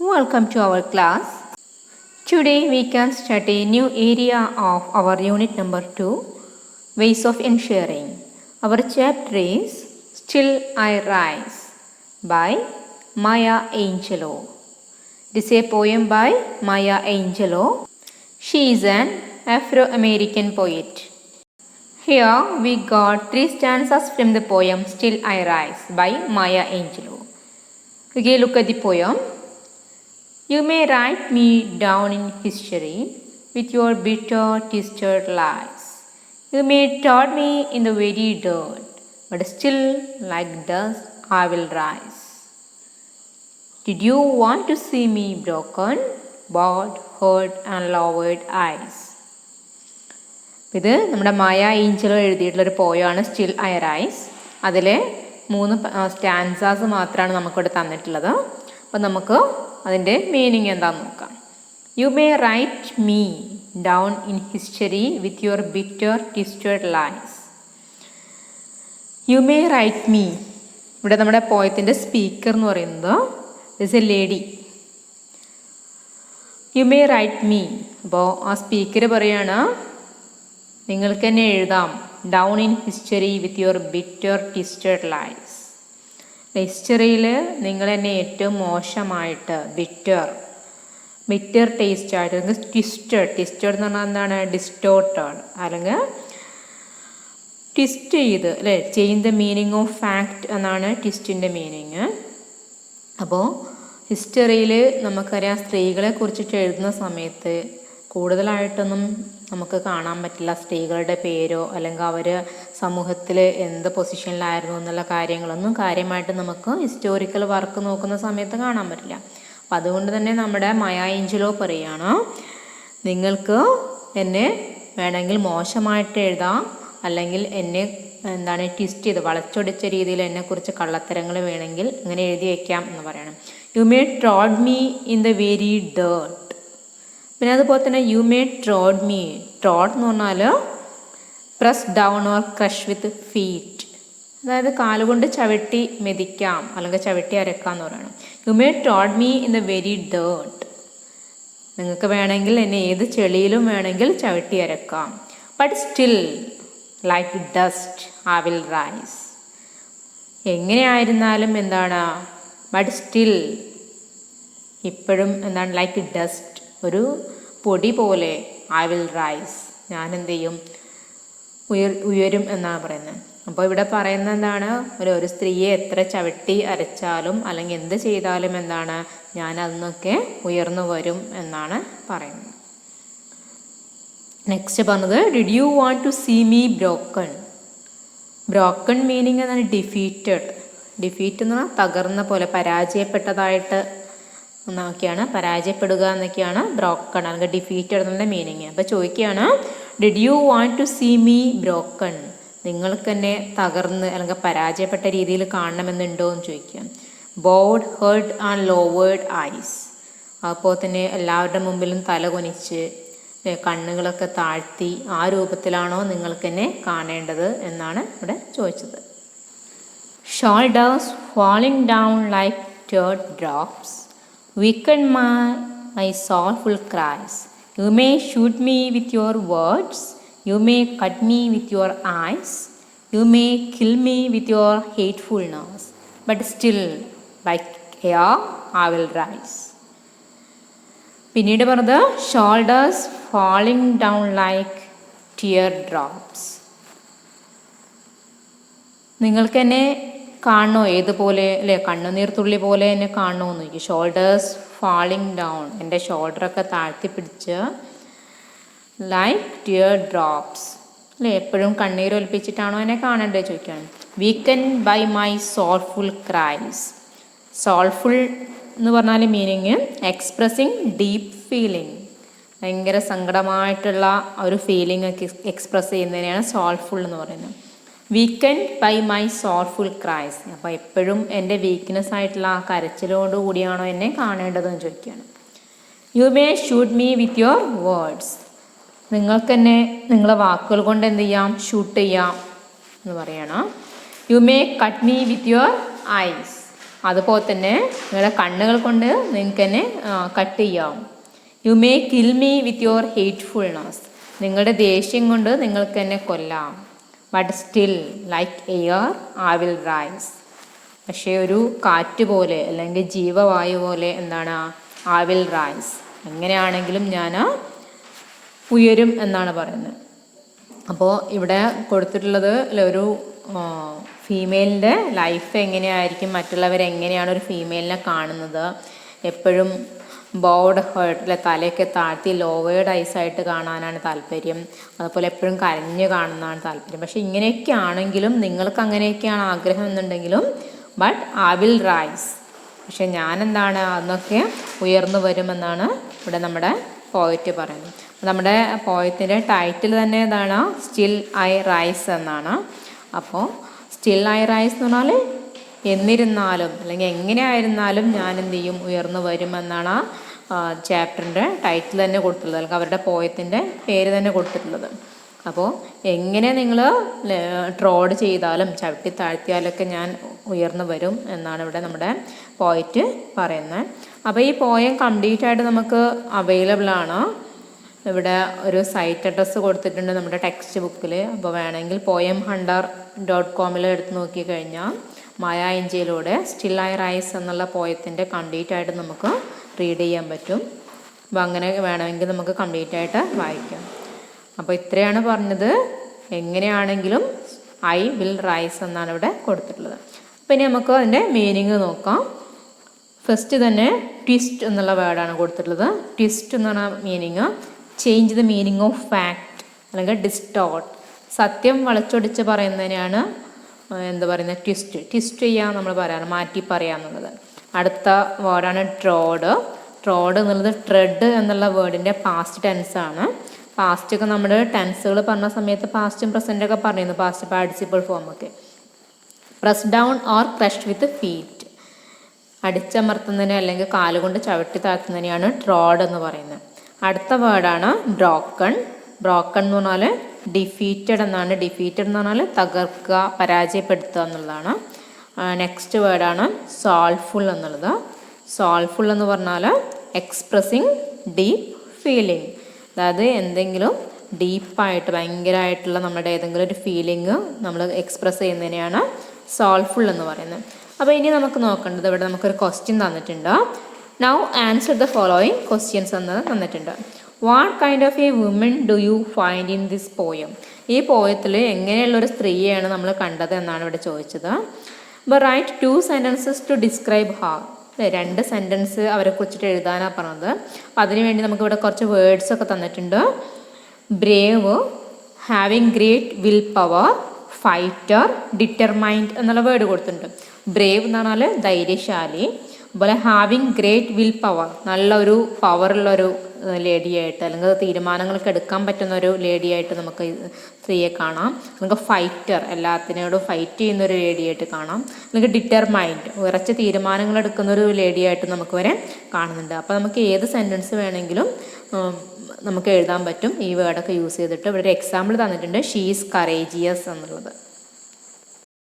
Welcome to our class. Today we can a new area of our unit number 2 Ways of Ensuring. Our chapter is Still I Rise by Maya Angelou. It is a poem by Maya Angelou. She is an Afro American poet. Here we got three stanzas from the poem Still I Rise by Maya Angelou. Okay, look at the poem. You may write me down in history with your bitter, twisted lies. You may trod me in the very dirt, but still, like dust, I will rise. Did you want to see me broken, bowed, hurt, and lowered eyes? ഇത് നമ്മുടെ മായ Angelo എഴുതിയിട്ടുള്ളൊരു പോയാണ് still I rice അതിലെ മൂന്ന് stanzas മാത്രമാണ് നമുക്കിവിടെ തന്നിട്ടുള്ളത് അപ്പം നമുക്ക് അതിന്റെ മീനിങ് എന്താണെന്ന് നോക്കാം. You may write me down in history with your bitter twisted lines you may write me ഇവിടെ നമ്മുടെ പോയത്തിന്റെ സ്പീക്കർ എന്ന് പറയുന്നത് is a lady you may write me അപ്പോൾ ആ സ്പീക്കർ പറയാണ് നിങ്ങൾക്ക് തന്നെ എഴുതാം. Down in history with your bitter twisted lies ഹിസ്റ്ററിയിൽ നിങ്ങൾ എന്നെ ഏറ്റവും മോശമായിട്ട് ബിറ്റർ ബിറ്റർ ടേസ്റ്റ് ആയിട്ട് നിങ്ങൾക്ക് ട്വിസ്റ്റഡ് ട്വിസ്റ്റഡ് എന്ന് പറഞ്ഞാൽ എന്താണ്? ഡിസ്റ്റോർട്ടഡ് അല്ലെങ്കിൽ ട്വിസ്റ്റ് ചെയ്ത് അല്ലേ? Change the meaning of fact എന്നാണ് ട്വിസ്റ്റിന്റെ മീനിങ് അപ്പോൾ ഹിസ്റ്ററിയിൽ നമുക്കറിയാം സ്ത്രീകളെ കുറിച്ചിട്ട് എഴുതുന്ന സമയത്ത് കൂടുതലായിട്ടൊന്നും നമുക്ക് കാണാൻ പറ്റില്ല സ്ത്രീകളുടെ പേരോ അല്ലെങ്കിൽ അവർ സമൂഹത്തിൽ എന്ത് പൊസിഷനിലായിരുന്നു എന്നുള്ള കാര്യങ്ങളൊന്നും കാര്യമായിട്ട് നമുക്ക് ഹിസ്റ്റോറിക്കൽ വർക്ക് നോക്കുന്ന സമയത്ത് കാണാൻ പറ്റില്ല. അപ്പം അതുകൊണ്ട് തന്നെ നമ്മുടെ മയ ഏഞ്ചലോ പറയുകയാണ് നിങ്ങൾക്ക് എന്നെ വേണമെങ്കിൽ മോശമായിട്ട് എഴുതാം അല്ലെങ്കിൽ എന്നെ എന്താണ് ട്വിസ്റ്റ് ചെയ്ത് വളച്ചൊടിച്ച രീതിയിൽ എന്നെക്കുറിച്ച് കള്ളത്തരങ്ങൾ വേണമെങ്കിൽ ഇങ്ങനെ എഴുതി വയ്ക്കാം എന്ന് പറയണം. You may trod me in the very dirt പിന്നെ അതുപോലെ തന്നെ you may trod me trod എന്ന് പറഞ്ഞാൽ press down or crush with feet അതായത് കാലുകൊണ്ട് ചവിട്ടി മെതിക്കാം അല്ലെങ്കിൽ ചവിട്ടി അരക്കാം എന്ന് പറയണം. You may trod me in the very dirt നിങ്ങൾക്ക് വേണമെങ്കിൽ എന്നെ ഏത് ചെളിയിലും വേണമെങ്കിൽ ചവിട്ടി അരക്കാം. But still like dust I will rise എങ്ങനെയായിരുന്നാലും എന്താണ്? ബട്ട് സ്റ്റിൽ ഇപ്പോഴും എന്താണ്? ലൈക്ക് ഡസ്റ്റ് ഒരു പൊടി പോലെ ഐ വിൽ റൈസ് ഞാൻ എന്ത് ചെയ്യും? ഉയർ ഉയരും എന്നാണ് പറയുന്നത്. അപ്പോൾ ഇവിടെ പറയുന്നത് എന്താണ്? ഒരു ഒരു സ്ത്രീയെ എത്ര ചവിട്ടി അരച്ചാലും അല്ലെങ്കിൽ എന്ത് ചെയ്താലും എന്താണ്? ഞാൻ അതിന്നൊക്കെ ഉയർന്നു വരും എന്നാണ് പറയുന്നത്. നെക്സ്റ്റ് പറഞ്ഞത് did you want to see me broken broken meaning എന്നാണ് ഡിഫീറ്റഡ് ഡിഫീറ്റ് എന്ന് പറഞ്ഞാൽ തകർന്ന പോലെ പരാജയപ്പെട്ടതായിട്ട് എന്നൊക്കെയാണ് പരാജയപ്പെടുക എന്നൊക്കെയാണ് ബ്രോക്കൺ അല്ലെങ്കിൽ ഡിഫീറ്റഡ് എന്നുള്ള മീനിങ് അപ്പോൾ ചോദിക്കുകയാണ് did you want to see me broken നിങ്ങൾക്ക് തന്നെ തകർന്ന് അല്ലെങ്കിൽ പരാജയപ്പെട്ട രീതിയിൽ കാണണമെന്നുണ്ടോ എന്ന് ചോദിക്കുക. Bowed head and lowered eyes അപ്പോൾ തന്നെ എല്ലാവരുടെ മുമ്പിലും തല കുനിച്ച് കണ്ണുകളൊക്കെ താഴ്ത്തി ആ രൂപത്തിലാണോ നിങ്ങൾക്ക് എന്നെ കാണേണ്ടത് എന്നാണ് ഇവിടെ ചോദിച്ചത്. Shoulders falling down like teardrops weaken my, my soulful cries. You may shoot me with your words, you may cut me with your eyes, you may kill me with your hatefulness, but still, by air, I will rise. പിന്നീട് പറഞ്ഞത് shoulders falling down like teardrops നിങ്ങൾക്ക് എന്നെ കാണണോ? ഏതുപോലെ അല്ലേ? കണ്ണുനീർ തുള്ളി പോലെ എന്നെ കാണണോ എന്ന് ചോദിക്കും ഷോൾഡേഴ്സ് ഫാളിങ് ഡൗൺ എന്റെ ഷോൾഡറൊക്കെ താഴ്ത്തി പിടിച്ച് ലൈക്ക് ടിയർ ഡ്രോപ്സ് അല്ലേ? എപ്പോഴും കണ്ണീർ ഒലിപ്പിച്ചിട്ടാണോ എന്നെ കാണേണ്ടത് ചോദിക്കുകയാണ് weaken by my soulful cries soulful എന്ന് പറഞ്ഞാൽ മീനിങ് എക്സ്പ്രസ്സിങ് ഡീപ്പ് ഫീലിംഗ് ഭയങ്കര സങ്കടമായിട്ടുള്ള ഒരു ഫീലിംഗ് ഒക്കെ എക്സ്പ്രസ് ചെയ്യുന്നതിനെയാണ് സോൾഫുൾ എന്ന് പറയുന്നത്. വീക്കൻ ബൈ മൈ സോർഫുൾ ക്രൈസ് അപ്പോൾ എപ്പോഴും എന്റെ വീക്ക്നെസ് ആയിട്ടുള്ള ആ കരച്ചിലോട് കൂടിയാണോ എന്നെ കാണേണ്ടതെന്ന് ചോദിക്കുകയാണ്. You may shoot me with your words നിങ്ങൾക്ക് തന്നെ നിങ്ങളെ വാക്കുകൾ കൊണ്ട് എന്ത് ചെയ്യാം? ഷൂട്ട് ചെയ്യാം എന്ന് പറയണം. You may cut me with your eyes അതുപോലെ തന്നെ നിങ്ങളുടെ കണ്ണുകൾ കൊണ്ട് നിങ്ങൾക്ക് തന്നെ കട്ട് ചെയ്യാം. You may kill me with your hatefulness നിങ്ങളുടെ ദേഷ്യം കൊണ്ട് നിങ്ങൾക്ക് തന്നെ കൊല്ലാം. But still like air I will rise പക്ഷേ ഒരു കാറ്റ് പോലെ അല്ലെങ്കിൽ ജീവവായു പോലെ എന്താണ്? ഐ വിൽ റൈസ് എങ്ങനെയാണെങ്കിലും ഞാൻ ഉയരും എന്നാണ് പറയുന്നത്. അപ്പോൾ ഇവിടെ കൊടുത്തിട്ടുള്ളത് ഒരു ഫീമെയിലിന്റെ ലൈഫ് എങ്ങനെയായിരിക്കും? മറ്റുള്ളവരെങ്ങനെയാണ് ഒരു ഫീമെയിലിനെ കാണുന്നത്? എപ്പോഴും ബോർഡ് ഹേർട്ട് അല്ലെ തലയൊക്കെ താഴ്ത്തി ലോവേഡ് ഐസായിട്ട് കാണാനാണ് താല്പര്യം. അതുപോലെ എപ്പോഴും കരഞ്ഞ് കാണുന്നതാണ് താല്പര്യം. പക്ഷേ ഇങ്ങനെയൊക്കെ ആണെങ്കിലും നിങ്ങൾക്ക് അങ്ങനെയൊക്കെയാണ് ആഗ്രഹം എന്നുണ്ടെങ്കിലും ബട്ട് ഐ വിൽ റൈസ് പക്ഷെ ഞാൻ എന്താണ് അന്നൊക്കെ ഉയർന്നു വരുമെന്നാണ് ഇവിടെ നമ്മുടെ പോയറ്റ് പറയുന്നത്. നമ്മുടെ പോയത്തിന്റെ ടൈറ്റിൽ തന്നെ ഇതാണ് സ്റ്റിൽ ഐ റൈസ് എന്നാണ്. അപ്പോൾ സ്റ്റിൽ ഐ റൈസ് എന്ന് പറഞ്ഞാൽ എന്നിരുന്നാലും അല്ലെങ്കിൽ എങ്ങനെയായിരുന്നാലും ഞാൻ എന്ത് ചെയ്യും? ഉയർന്നു വരുമെന്നാണ് ആ ചാപ്റ്ററിന്റെ ടൈറ്റിൽ തന്നെ കൊടുത്തിട്ടുള്ളത്. അല്ലെങ്കിൽ അവരുടെ പോയത്തിന്റെ പേര് തന്നെ കൊടുത്തിട്ടുള്ളത്. അപ്പോൾ എങ്ങനെ നിങ്ങൾ ട്രോഡ് ചെയ്താലും ചവിട്ടി താഴ്ത്തിയാലൊക്കെ ഞാൻ ഉയർന്നു വരും എന്നാണ് ഇവിടെ നമ്മുടെ പോയിറ്റ് പറയുന്നത്. അപ്പോൾ ഈ പോയം കംപ്ലീറ്റ് ആയിട്ട് നമുക്ക് അവൈലബിൾ ആണ്. ഇവിടെ ഒരു സൈറ്റ് അഡ്രസ്സ് കൊടുത്തിട്ടുണ്ട് നമ്മുടെ ടെക്സ്റ്റ് ബുക്കിൽ അപ്പോൾ വേണമെങ്കിൽ പോയം ഹണ്ടർ ഡോട്ട് കോമിൽ എടുത്ത് നോക്കിക്കഴിഞ്ഞാൽ മായ ഇഞ്ചയിലൂടെ സ്റ്റിൽ ഐ റൈസ് എന്നുള്ള പോയത്തിന്റെ കംപ്ലീറ്റ് ആയിട്ട് നമുക്ക് റീഡ് ചെയ്യാൻ പറ്റും. അപ്പോൾ അങ്ങനെ വേണമെങ്കിൽ നമുക്ക് കംപ്ലീറ്റ് ആയിട്ട് വായിക്കാം. അപ്പോൾ ഇത്രയാണ് പറഞ്ഞത്. എങ്ങനെയാണെങ്കിലും ഐ വിൽ റൈസ് എന്നാണ് ഇവിടെ കൊടുത്തിട്ടുള്ളത്. അപ്പോൾ ഇനി നമുക്ക് അതിന്റെ മീനിങ് നോക്കാം. ഫസ്റ്റ് തന്നെ ട്വിസ്റ്റ് എന്നുള്ള വേർഡാണ് കൊടുത്തിട്ടുള്ളത്. ട്വിസ്റ്റ് എന്ന് പറഞ്ഞ meaning change the meaning of fact അല്ലെങ്കിൽ ഡിസ്റ്റോട്ട് സത്യം വളച്ചൊടിച്ച് പറയുന്നതിനെയാണ് എന്താ പറയുന്നത് ട്വിസ്റ്റ് ട്വിസ്റ്റ് ചെയ്യാൻ നമ്മൾ പറയാറ് മാറ്റി പറയാന്നുള്ളത് അടുത്ത വേർഡാണ് ട്രോഡ് ട്രോഡ് എന്നുള്ളത് ട്രെഡ് എന്നുള്ള വേർഡിന്റെ പാസ്റ്റ് ടെൻസ് ആണ്. പാസ്റ്റ് ഒക്കെ നമ്മൾ ടെൻസുകൾ പറഞ്ഞ സമയത്ത് പാസ്റ്റും പ്രസന്റൊക്കെ പറയുന്നു പാസ്റ്റ് പാർട്ടിസിപ്പിൾ ഒക്കെ. Press down or crush with feet അടിച്ചമർത്തുന്നതിനെ അല്ലെങ്കിൽ കാലുകൊണ്ട് ചവിട്ടി താഴ്ത്തുന്നതിനെയാണ് ട്രോഡ് എന്ന് പറയുന്നത്. അടുത്ത വേർഡാണ് ബ്രോക്കൺ ബ്രോക്കൺ എന്ന് പറഞ്ഞാൽ ഡിഫീറ്റഡ് എന്നാണ്. ഡിഫീറ്റഡ് എന്ന് പറഞ്ഞാൽ തകർക്കുക പരാജയപ്പെടുത്തുക എന്നുള്ളതാണ്. നെക്സ്റ്റ് വേർഡാണ് സോൾഫുൾ എന്നുള്ളത്. സോൾഫുൾ എന്ന് പറഞ്ഞാൽ എക്സ്പ്രസിങ് ഡീപ്പ് ഫീലിംഗ് അതായത് എന്തെങ്കിലും ഡീപ്പായിട്ട് ഭയങ്കരമായിട്ടുള്ള നമ്മുടെ ഏതെങ്കിലും ഒരു ഫീലിംഗ് നമ്മൾ എക്സ്പ്രസ് ചെയ്യുന്നതിനെയാണ് സോൾഫുൾ എന്ന് പറയുന്നത്. അപ്പോൾ ഇനി നമുക്ക് നോക്കേണ്ടത് ഇവിടെ നമുക്കൊരു ക്വസ്റ്റ്യൻ തന്നിട്ടുണ്ട്. Now answer the following questions എന്ന് തന്നിട്ടുണ്ട്. What kind of a woman do you find in this poem ഈ പോയത്തിൽ എങ്ങനെയുള്ള ഒരു സ്ത്രീയെയാണ് നമ്മൾ കണ്ടത് എന്നാണ് ഇവിടെ ചോദിച്ചത്. അപ്പോൾ write two sentences to describe her രണ്ട് സെന്റൻസ് അവരെ കുറിച്ചിട്ട് എഴുതാനാണ് പറഞ്ഞത്. അപ്പം അതിനുവേണ്ടി നമുക്കിവിടെ കുറച്ച് വേർഡ്സ് ഒക്കെ തന്നിട്ടുണ്ട്. Brave having great will power fighter determined എന്നുള്ള വേർഡ് കൊടുത്തിട്ടുണ്ട്. ബ്രേവ് എന്ന് പറഞ്ഞാൽ ധൈര്യശാലി. അതുപോലെ ഹാവിങ് ഗ്രേറ്റ് വിൽ പവർ നല്ലൊരു പവറുള്ളൊരു ലേഡിയായിട്ട് അല്ലെങ്കിൽ തീരുമാനങ്ങളൊക്കെ എടുക്കാൻ പറ്റുന്ന ഒരു ലേഡിയായിട്ട് നമുക്ക് സ്ത്രീയെ കാണാം. നമുക്ക് ഫൈറ്റർ എല്ലാത്തിനോടും ഫൈറ്റ് ചെയ്യുന്ന ഒരു ലേഡിയായിട്ട് കാണാം. അല്ലെങ്കിൽ ഡിറ്റർമൈൻഡ് ഉറച്ച തീരുമാനങ്ങൾ എടുക്കുന്ന ഒരു ലേഡിയായിട്ട് നമുക്ക് വരെ കാണുന്നുണ്ട്. അപ്പോൾ നമുക്ക് ഏത് സെന്റൻസ് വേണമെങ്കിലും നമുക്ക് എഴുതാൻ പറ്റും. ഈ വേർഡൊക്കെ യൂസ് ചെയ്തിട്ട് ഇവിടെ ഒരു എക്സാമ്പിൾ തന്നിട്ടുണ്ട്. ഷീസ് കറേജിയസ് എന്നുള്ളത്.